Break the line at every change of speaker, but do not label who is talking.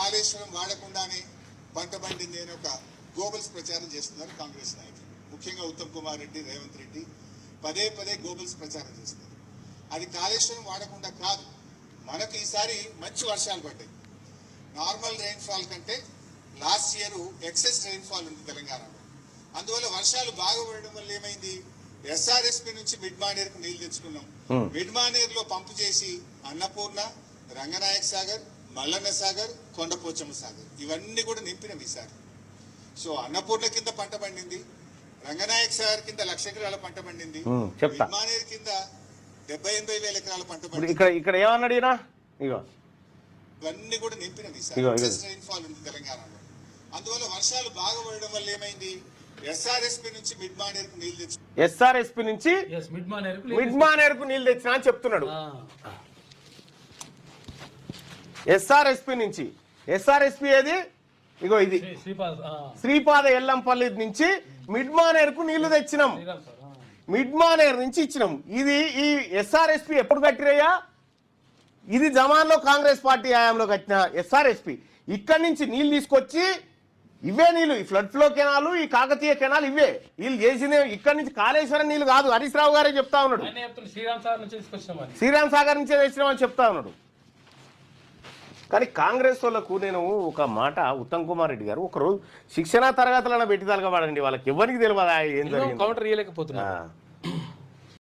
కాళేశ్వరం వాడకుండానే పంట పండింది అని ఒక గోబల్స్ ప్రచారం చేస్తున్నారు కాంగ్రెస్ నాయకులు. ముఖ్యంగా ఉత్తమ్ కుమార్ రెడ్డి రేవంత్ రెడ్డి పదే పదే గోబల్స్ ప్రచారం చేస్తున్నారు. అది కాళేశ్వరం వాడకుండా కాదు. మనకు ఈసారి మంచి వర్షాలు పడ్డాయి. నార్మల్ రెయిన్ఫాల్ కంటే లాస్ట్ ఇయర్ ఎక్సెస్ రెయిన్ఫాల్ ఉంది తెలంగాణలో. అందువల్ల వర్షాలు బాగా పడడం వల్ల ఏమైంది? ఎస్ఆర్ఎస్పి నుంచి మిడ్ మానేర్కు నీళ్ళు తెచ్చుకున్నాం.
Hmm.
మిడ్ మానేర్లో పంపు చేసి అన్నపూర్ణ రంగనాయక సాగర్ మల్లన్న సాగర్ కొండపోచమ్మ సాగర్. ఇవన్నీ కూడా నింపినాం ఈసారి. సో అన్నపూర్ణ కింద పంట పండింది. రంగనాయక సాగర్ కింద లక్ష ఎకరాల పంట పండింది.
Hmm, చెప్తా.
మిడ్ మానేర్ కింద డెబ్బై ఎనభై వేల ఎకరాల పంట పండింది.
ఇక్కడ ఇక్కడ ఏమన్నాడు ఇగో.
ఇవన్నీ కూడా నింపినవి రెయిన్ఫాల్ ఉంది తెలంగాణలో. అందువల్ల వర్షాలు బాగా పడడం వల్ల ఏమైంది? ఎస్ఆర్ఎస్పి నుంచి మిడ్ మానేర్కు నీళ్ళు తెచ్చు
ఎస్ఆర్ఎస్పి నుంచి
ఎస్ మిడ్ మానేర్
మిడ్ మానేర్కు నీళ్ళు తెచ్చినా అని చెప్తున్నాడు. ఎస్ఆర్ఎస్పి నుంచి. ఎస్ఆర్ఎస్పి ఏది? ఇగో ఇది.
శ్రీపాద్
ఎల్లంపల్లి నుంచి మిడ్ మానేర్కు నీళ్ళు తెచ్చినాం. మిడ్ మానేర్ నుంచి ఇచ్చినాం. ఇది ఈ ఎస్ఆర్ఎస్పి ఎప్పుడు కట్టిరయ్యా? ఇది జమాన్లో కాంగ్రెస్ పార్టీ హయాంలో కట్టిన ఎస్ఆర్ఎస్పి. ఇక్కడి నుంచి నీళ్ళు తీసుకొచ్చి ఇవే నీళ్ళు. ఈ ఫ్లడ్ ఫ్లో కెనాలు ఈ కాకతీయ కెనాల్ ఇవే. వీళ్ళు చేసిన ఇక్కడి నుంచి కాళేశ్వరం నీళ్ళు కాదు. హరీష్ రావు గారే చెప్తా ఉన్నాడు.
శ్రీరామ్
సాగర్ నుంచే తెచ్చినామని చెప్తా ఉన్నాడు. కానీ కాంగ్రెస్ వాళ్ళకు నేను ఒక మాట ఉత్తమ్ కుమార్ రెడ్డి గారు ఒకరోజు శిక్షణ తరగతులను పెట్టి తలగబడండి. వాళ్ళకి ఎవరికి తెలియదు ఏం జరిగింది.
కౌంటర్ ఇయ్యలేకపోతున్నారు
ఆ.